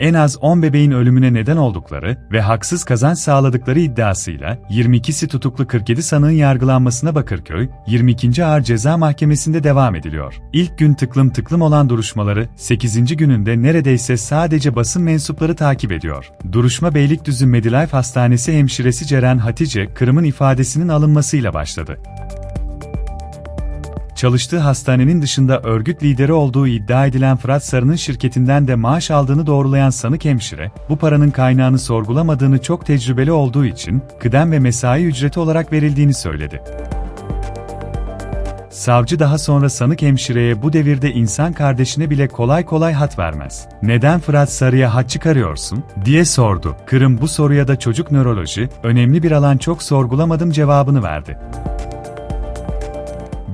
en az 10 bebeğin ölümüne neden oldukları ve haksız kazanç sağladıkları iddiasıyla 22'si tutuklu 47 sanığın yargılanmasına Bakırköy, 22. Ağır Ceza Mahkemesi'nde devam ediliyor. İlk gün tıklım tıklım olan duruşmaları 8. gününde neredeyse sadece basın mensupları takip ediyor. Duruşma Beylikdüzü Medilife Hastanesi hemşiresi Ceren Hatice Kırım'ın ifadesinin alınmasıyla başladı. Çalıştığı hastanenin dışında örgüt lideri olduğu iddia edilen Fırat Sarı'nın şirketinden de maaş aldığını doğrulayan sanık hemşire, bu paranın kaynağını sorgulamadığını çok tecrübeli olduğu için, kıdem ve mesai ücreti olarak verildiğini söyledi. Savcı daha sonra sanık hemşireye bu devirde insan kardeşine bile kolay kolay hat vermez. Neden Fırat Sarı'ya hat çıkarıyorsun? diye sordu. Kırım bu soruya da çocuk nöroloji, önemli bir alan çok sorgulamadım cevabını verdi.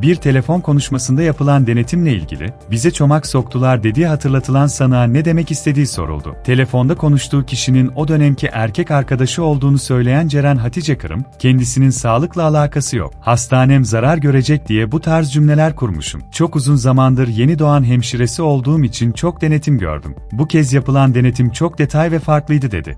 Bir telefon konuşmasında yapılan denetimle ilgili, bize çomak soktular dediği hatırlatılan sanığa ne demek istediği soruldu. Telefonda konuştuğu kişinin o dönemki erkek arkadaşı olduğunu söyleyen Ceren Hatice Kırım, kendisinin sağlıkla alakası yok, hastanem zarar görecek diye bu tarz cümleler kurmuşum. Çok uzun zamandır yeni doğan hemşiresi olduğum için çok denetim gördüm. Bu kez yapılan denetim çok detay ve farklıydı dedi.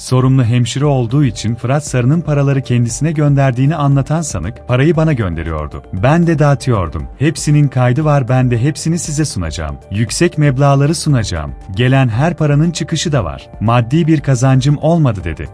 Sorumlu hemşire olduğu için Fırat Sarı'nın paraları kendisine gönderdiğini anlatan sanık, parayı bana gönderiyordu. Ben de dağıtıyordum. Hepsinin kaydı var ben de hepsini size sunacağım. Yüksek meblağları sunacağım. Gelen her paranın çıkışı da var. Maddi bir kazancım olmadı dedi.